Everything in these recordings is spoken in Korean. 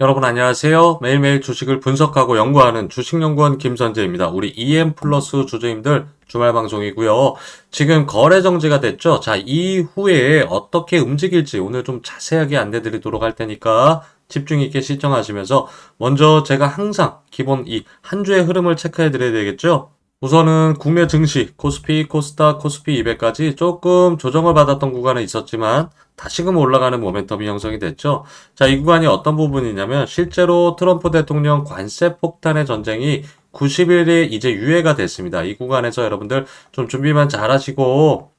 여러분 안녕하세요. 매일매일 주식을 분석하고 연구하는 주식연구원 김선재입니다. 우리 EM 플러스 주주님들 주말 방송이고요. 지금 거래 정지가 됐죠. 자, 이후에 어떻게 움직일지 오늘 좀 자세하게 안내 드리도록 할 테니까 집중 있게 시청하시면서 먼저 제가 항상 기본 이 한 주의 흐름을 체크해 드려야 되겠죠. 우선은 국내 증시, 코스피, 코스닥, 코스피 200까지 조금 조정을 받았던 구간은 있었지만 다시금 올라가는 모멘텀이 형성이 됐죠. 자, 이 구간이 어떤 부분이냐면 실제로 트럼프 대통령 관세 폭탄의 전쟁이 90일이 이제 유예가 됐습니다. 이 구간에서 여러분들 좀 준비만 잘 하시고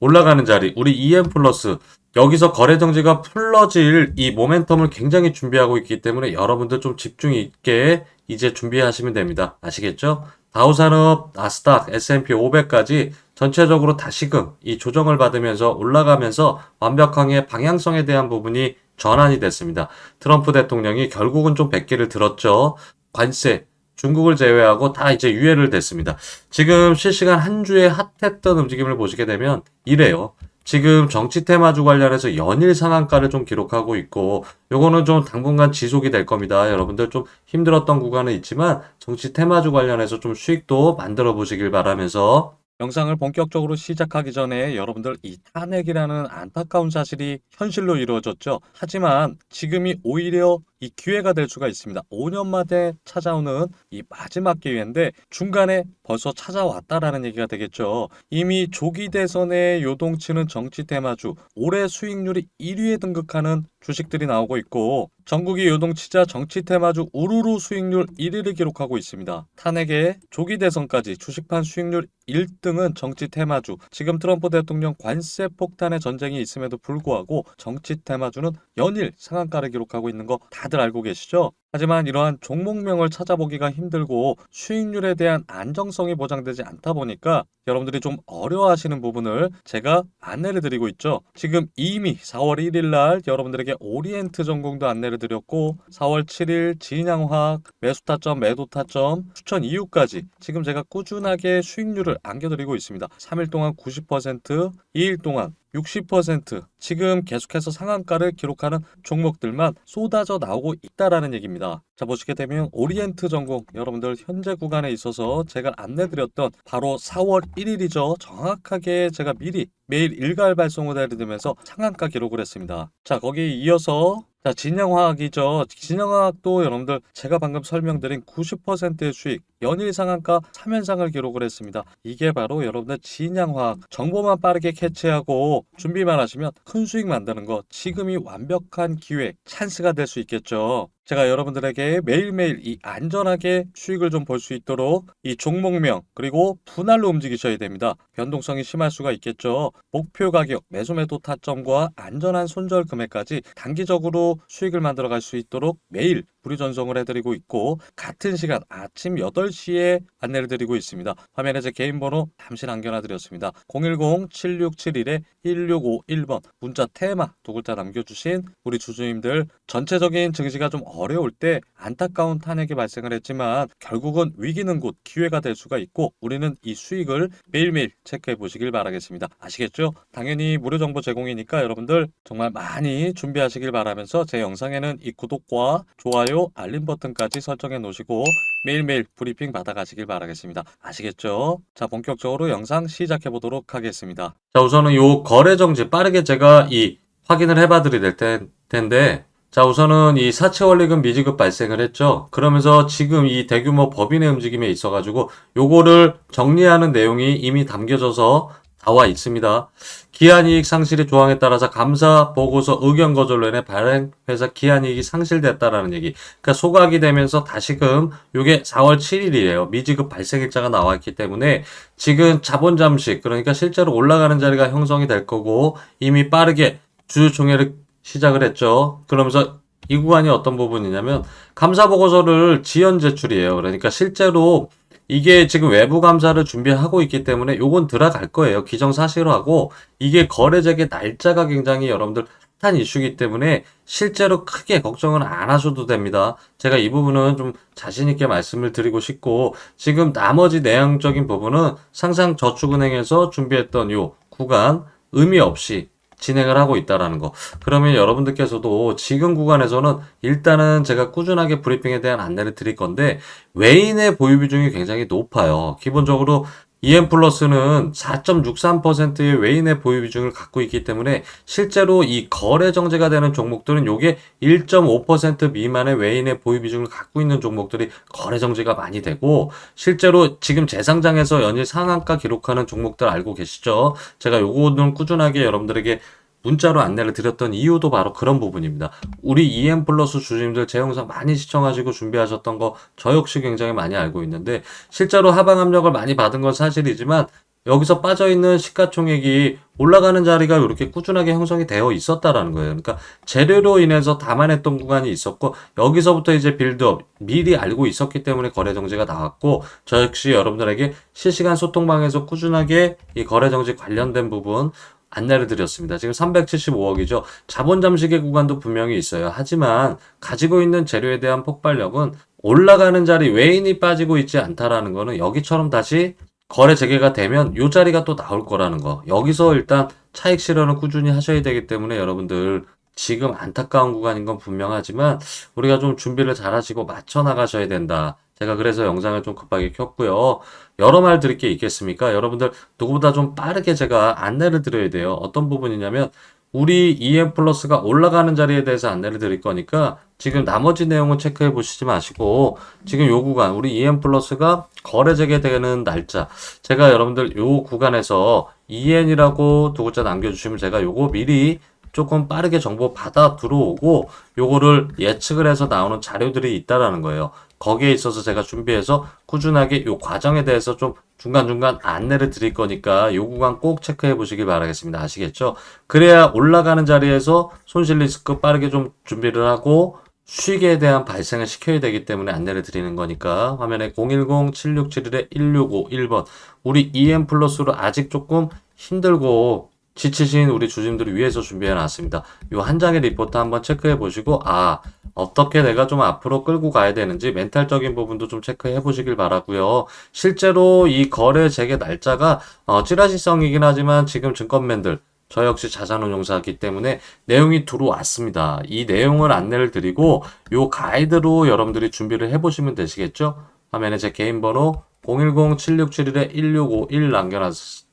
올라가는 자리, 우리 EM 플러스 여기서 거래 정지가 풀러질 이 모멘텀을 굉장히 준비하고 있기 때문에 여러분들 좀 집중 있게 이제 준비하시면 됩니다. 아시겠죠? 다우산업, 나스닥, S&P 500까지 전체적으로 다시금 이 조정을 받으면서 올라가면서 완벽하게 방향성에 대한 부분이 전환이 됐습니다. 트럼프 대통령이 결국은 좀 백기를 들었죠. 관세, 중국을 제외하고 다 이제 유예를 됐습니다. 지금 실시간 한 주에 핫했던 움직임을 보시게 되면 이래요. 지금 정치 테마주 관련해서 연일 상한가를 좀 기록하고 있고 요거는 좀 당분간 지속이 될 겁니다. 여러분들 좀 힘들었던 구간은 있지만 정치 테마주 관련해서 좀 수익도 만들어 보시길 바라면서 영상을 본격적으로 시작하기 전에 여러분들 이 탄핵이라는 안타까운 사실이 현실로 이루어졌죠. 하지만 지금이 오히려 이 기회가 될 수가 있습니다. 5년 만에 찾아오는 이 마지막 기회인데 중간에 벌써 찾아왔다라는 얘기가 되겠죠. 이미 조기 대선에 요동치는 정치 테마주 올해 수익률이 1위에 등극하는 주식들이 나오고 있고 전국이 요동치자 정치 테마주 우르르 수익률 1위를 기록하고 있습니다. 탄핵의 조기 대선까지 주식판 수익률 1등은 정치 테마주. 지금 트럼프 대통령 관세 폭탄의 전쟁이 있음에도 불구하고 정치 테마주는 연일 상한가를 기록하고 있는 거 다들 알고 계시죠? 하지만 이러한 종목명을 찾아보기가 힘들고 수익률에 대한 안정성이 보장되지 않다 보니까 여러분들이 좀 어려워하시는 부분을 제가 안내를 드리고 있죠. 지금 이미 4월 1일 날 여러분들에게 오리엔트 전공도 안내를 드렸고 4월 7일 진양화학 매수 타점, 매도 타점, 추천 이유까지 지금 제가 꾸준하게 수익률을 안겨드리고 있습니다. 3일 동안 90%, 2일 동안 60% 지금 계속해서 상한가를 기록하는 종목들만 쏟아져 나오고 있다라는 얘기입니다. 자 보시게 되면 오리엔트 전공 여러분들 현재 구간에 있어서 제가 안내드렸던 바로 4월 1일이죠. 정확하게 제가 미리 매일 일괄 발송을 해드리면서 상한가 기록을 했습니다. 자 거기에 이어서 자, 진영화학이죠. 진영화학도 여러분들 제가 방금 설명드린 90%의 수익, 연일 상한가 3연상을 기록을 했습니다. 이게 바로 여러분들 진양화학, 정보만 빠르게 캐치하고 준비만 하시면 큰 수익 만드는 거 지금이 완벽한 기회, 찬스가 될 수 있겠죠. 제가 여러분들에게 매일매일 이 안전하게 수익을 좀 볼 수 있도록 이 종목명 그리고 분할로 움직이셔야 됩니다. 변동성이 심할 수가 있겠죠. 목표 가격, 매수 매도 타점과 안전한 손절 금액까지 단기적으로 수익을 만들어 갈 수 있도록 매일 불의 전송을 해드리고 있고 같은 시간 아침 8시에 안내를 드리고 있습니다. 화면에 제 개인 번호 잠시 남겨놔드렸습니다. 010-7671-1651번 문자 테마 두 글자 남겨주신 우리 주주님들 전체적인 증시가 좀 어려울 때 안타까운 탄핵이 발생을 했지만 결국은 위기는 곧 기회가 될 수가 있고 우리는 이 수익을 매일매일 체크해 보시길 바라겠습니다. 아시겠죠? 당연히 무료 정보 제공이니까 여러분들 정말 많이 준비하시길 바라면서 제 영상에는 이 구독과 좋아요, 알림 버튼까지 설정해 놓으시고 매일매일 브리핑 받아가시길 바라겠습니다. 아시겠죠? 자, 본격적으로 영상 시작해 보도록 하겠습니다. 자, 우선은 요 거래 정지 빠르게 제가 이 확인을 해봐 드릴 텐- 텐데 자, 우선은 이 사채 원리금 미지급 발생을 했죠. 그러면서 지금 이 대규모 법인의 움직임에 있어 가지고 요거를 정리하는 내용이 이미 담겨져서 나와 있습니다. 기한이익 상실의 조항에 따라서 감사 보고서 의견 거절로 인해 발행 회사 기한이익이 상실됐다라는 얘기. 그러니까 소각이 되면서 다시금 요게 4월 7일이에요. 미지급 발생 일자가 나와 있기 때문에 지금 자본 잠식 그러니까 실제로 올라가는 자리가 형성이 될 거고 이미 빠르게 주주총회를 시작을 했죠. 그러면서 이 구간이 어떤 부분이냐면 감사 보고서를 지연 제출이에요. 그러니까 실제로 이게 지금 외부 감사를 준비하고 있기 때문에 요건 들어갈 거예요. 기정사실화하고 이게 거래액의 날짜가 굉장히 여러분들 핫한 이슈이기 때문에 실제로 크게 걱정은 안 하셔도 됩니다. 제가 이 부분은 좀 자신 있게 말씀을 드리고 싶고 지금 나머지 내용적인 부분은 상상 저축은행에서 준비했던 요 구간 의미 없이 진행을 하고 있다라는 거. 그러면 여러분들께서도 지금 구간에서는 일단은 제가 꾸준하게 브리핑에 대한 안내를 드릴 건데 외인의 보유 비중이 굉장히 높아요. 기본적으로 EM 플러스는 4.63%의 외인의 보유 비중을 갖고 있기 때문에 실제로 이 거래 정제가 되는 종목들은 요게 1.5% 미만의 외인의 보유 비중을 갖고 있는 종목들이 거래 정제가 많이 되고 실제로 지금 재상장에서 연일 상한가 기록하는 종목들 알고 계시죠? 제가 요거는 꾸준하게 여러분들에게 문자로 안내를 드렸던 이유도 바로 그런 부분입니다. 우리 EM 플러스 주주님들 제 영상 많이 시청하시고 준비하셨던 거 저 역시 굉장히 많이 알고 있는데 실제로 하방 압력을 많이 받은 건 사실이지만 여기서 빠져 있는 시가총액이 올라가는 자리가 이렇게 꾸준하게 형성이 되어 있었다라는 거예요. 그러니까 재료로 인해서 담아냈던 구간이 있었고 여기서부터 이제 빌드업 미리 알고 있었기 때문에 거래 정지가 나왔고 저 역시 여러분들에게 실시간 소통방에서 꾸준하게 이 거래 정지 관련된 부분 안내를 드렸습니다. 지금 375억이죠. 자본 잠식의 구간도 분명히 있어요. 하지만 가지고 있는 재료에 대한 폭발력은 올라가는 자리 외인이 빠지고 있지 않다라는 거는 여기처럼 다시 거래 재개가 되면 요 자리가 또 나올 거라는 거. 여기서 일단 차익 실현을 꾸준히 하셔야 되기 때문에 여러분들 지금 안타까운 구간인 건 분명하지만 우리가 좀 준비를 잘 하시고 맞춰 나가셔야 된다. 제가 그래서 영상을 좀 급하게 켰고요. 여러 말 드릴 게 있겠습니까? 여러분들 누구보다 좀 빠르게 제가 안내를 드려야 돼요. 어떤 부분이냐면 우리 EM 플러스가 올라가는 자리에 대해서 안내를 드릴 거니까 지금 나머지 내용은 체크해 보시지 마시고 지금 요 구간 우리 EM 플러스가 거래 재개되는 날짜 제가 여러분들 요 구간에서 EN이라고 두 글자 남겨주시면 제가 요거 미리 조금 빠르게 정보 받아 들어오고 요거를 예측을 해서 나오는 자료들이 있다라는 거예요. 거기에 있어서 제가 준비해서 꾸준하게 요 과정에 대해서 좀 중간중간 안내를 드릴 거니까 요 구간 꼭 체크해 보시길 바라겠습니다. 아시겠죠? 그래야 올라가는 자리에서 손실 리스크 빠르게 좀 준비를 하고 수익에 대한 발생을 시켜야 되기 때문에 안내를 드리는 거니까 화면에 010-7671-1651번 우리 EM 플러스로 아직 조금 힘들고 지치신 우리 주주님들을 위해서 준비해 놨습니다. 요한 장의 리포트 한번 체크해 보시고 아 어떻게 내가 좀 앞으로 끌고 가야 되는지 멘탈적인 부분도 좀 체크해 보시길 바라고요. 실제로 이 거래 재개 날짜가 어, 찌라시성이긴 하지만 지금 증권맨들 저 역시 자산운용사이기 때문에 내용이 들어왔습니다. 이 내용을 안내를 드리고 요 가이드로 여러분들이 준비를 해보시면 되시겠죠? 화면에 제 개인 번호 010-7671-1651 남겨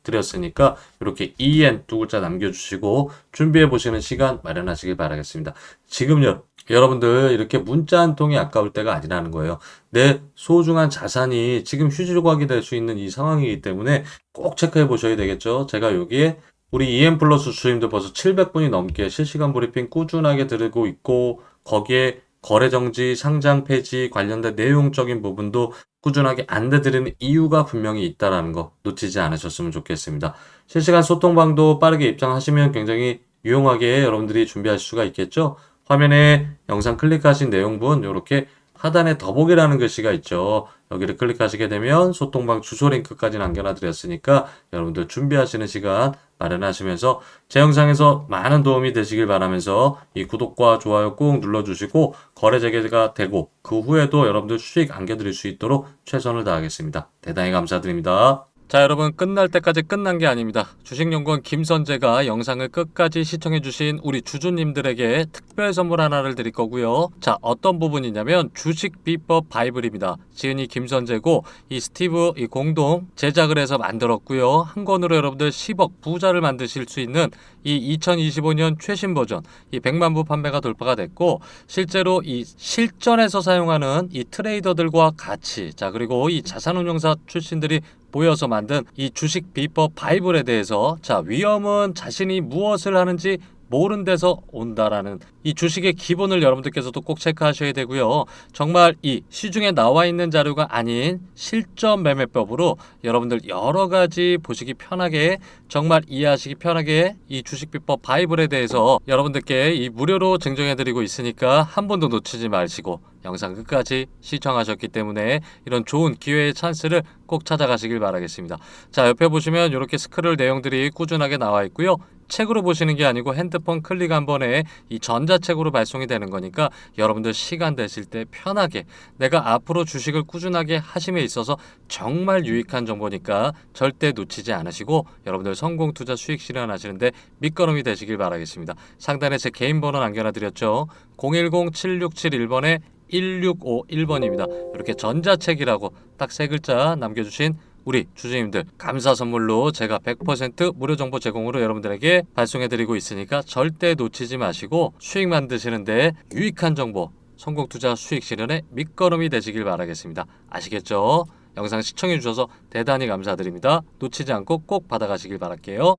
드렸으니까 이렇게 EN 두 글자 남겨주시고 준비해 보시는 시간 마련하시길 바라겠습니다. 지금요. 여러분들 이렇게 문자 한 통이 아까울 때가 아니라는 거예요. 내 소중한 자산이 지금 휴지 조각이 될 수 있는 이 상황이기 때문에 꼭 체크해 보셔야 되겠죠. 제가 여기에 우리 EM 플러스 주임도 벌써 700분이 넘게 실시간 브리핑 꾸준하게 들고 있고 거기에 거래 정지, 상장 폐지 관련된 내용적인 부분도 꾸준하게 안내드리는 이유가 분명히 있다라는 거 놓치지 않으셨으면 좋겠습니다. 실시간 소통방도 빠르게 입장하시면 굉장히 유용하게 여러분들이 준비하실 수가 있겠죠. 화면에 영상 클릭하신 내용분 이렇게 하단에 더보기라는 글씨가 있죠. 여기를 클릭하시게 되면 소통방 주소 링크까지 남겨놔 드렸으니까 여러분들 준비하시는 시간 마련하시면서 제 영상에서 많은 도움이 되시길 바라면서 이 구독과 좋아요 꾹 눌러주시고 거래 재개가 되고 그 후에도 여러분들 수익 안겨드릴 수 있도록 최선을 다하겠습니다. 대단히 감사드립니다. 자 여러분 끝날 때까지 끝난 게 아닙니다. 주식연구원 김선재가 영상을 끝까지 시청해주신 우리 주주님들에게 특별 선물 하나를 드릴 거고요. 자 어떤 부분이냐면 주식 비법 바이블입니다. 지은이 김선재고 이 스티브 이 공동 제작을 해서 만들었고요. 한 권으로 여러분들 10억 부자를 만드실 수 있는 이 2025년 최신 버전 이 100만 부 판매가 돌파가 됐고 실제로 이 실전에서 사용하는 이 트레이더들과 같이 자 그리고 이 자산운용사 출신들이 모여서 만든 이 주식 비법 바이블에 대해서 자 위험은 자신이 무엇을 하는지 모른 데서 온다라는 이 주식의 기본을 여러분들께서도 꼭 체크하셔야 되고요. 정말 이 시중에 나와 있는 자료가 아닌 실전 매매법으로 여러분들 여러 가지 보시기 편하게 정말 이해하시기 편하게 이 주식 비법 바이블에 대해서 여러분들께 이 무료로 증정해 드리고 있으니까 한 번도 놓치지 마시고 영상 끝까지 시청하셨기 때문에 이런 좋은 기회의 찬스를 꼭 찾아가시길 바라겠습니다. 자, 옆에 보시면 이렇게 스크롤 내용들이 꾸준하게 나와 있고요. 책으로 보시는 게 아니고 핸드폰 클릭 한 번에 이 전자책으로 발송이 되는 거니까 여러분들 시간 되실 때 편하게 내가 앞으로 주식을 꾸준하게 하심에 있어서 정말 유익한 정보니까 절대 놓치지 않으시고 여러분들 성공 투자 수익 실현하시는데 밑거름이 되시길 바라겠습니다. 상단에 제 개인 번호 남겨놔 드렸죠. 010-7671번에 1651번입니다. 이렇게 전자책이라고 딱 세 글자 남겨주신 우리 주주님들 감사 선물로 제가 100% 무료 정보 제공으로 여러분들에게 발송해드리고 있으니까 절대 놓치지 마시고 수익 만드시는데 유익한 정보 성공 투자 수익 실현의 밑거름이 되시길 바라겠습니다. 아시겠죠? 영상 시청해 주셔서 대단히 감사드립니다. 놓치지 않고 꼭 받아가시길 바랄게요.